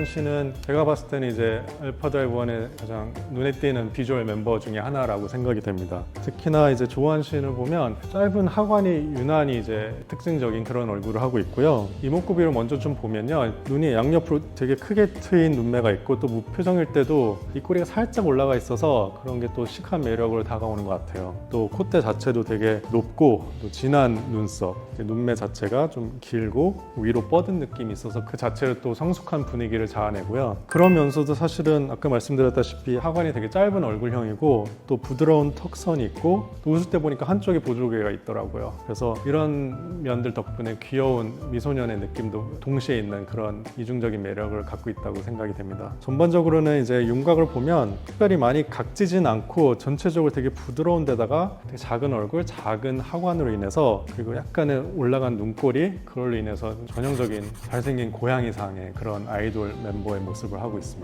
조한 씨는 제가 봤을 때는 이제 알파 드라이브 원의 가장 눈에 띄는 비주얼 멤버 중에 하나라고 생각이 됩니다. 특히나 이제 조한 씨를 보면 짧은 하관이 유난히 이제 특징적인 그런 얼굴을 하고 있고요. 이목구비를 먼저 좀 보면요. 눈이 양옆으로 되게 크게 트인 눈매가 있고 또 무표정일 때도 입꼬리가 살짝 올라가 있어서 그런 게 또 시크한 매력으로 다가오는 것 같아요. 또 콧대 자체도 되게 높고 또 진한 눈썹, 눈매 자체가 좀 길고 위로 뻗은 느낌이 있어서 그 자체로 또 성숙한 분위기를 자아내고요. 그러면서도 사실은 아까 말씀드렸다시피 하관이 되게 짧은 얼굴형이고 또 부드러운 턱선이 있고 또 웃을 때 보니까 한쪽에 보조개가 있더라고요. 그래서 이런 면들 덕분에 귀여운 미소년의 느낌도 동시에 있는 그런 이중적인 매력을 갖고 있다고 생각이 됩니다. 전반적으로는 이제 윤곽을 보면 특별히 많이 각지진 않고 전체적으로 되게 부드러운 데다가 되게 작은 얼굴, 작은 하관으로 인해서 그리고 약간의 올라간 눈꼬리 그걸로 인해서 전형적인 잘생긴 고양이상의 그런 아이돌 멤버의 모습을 하고 있습니다.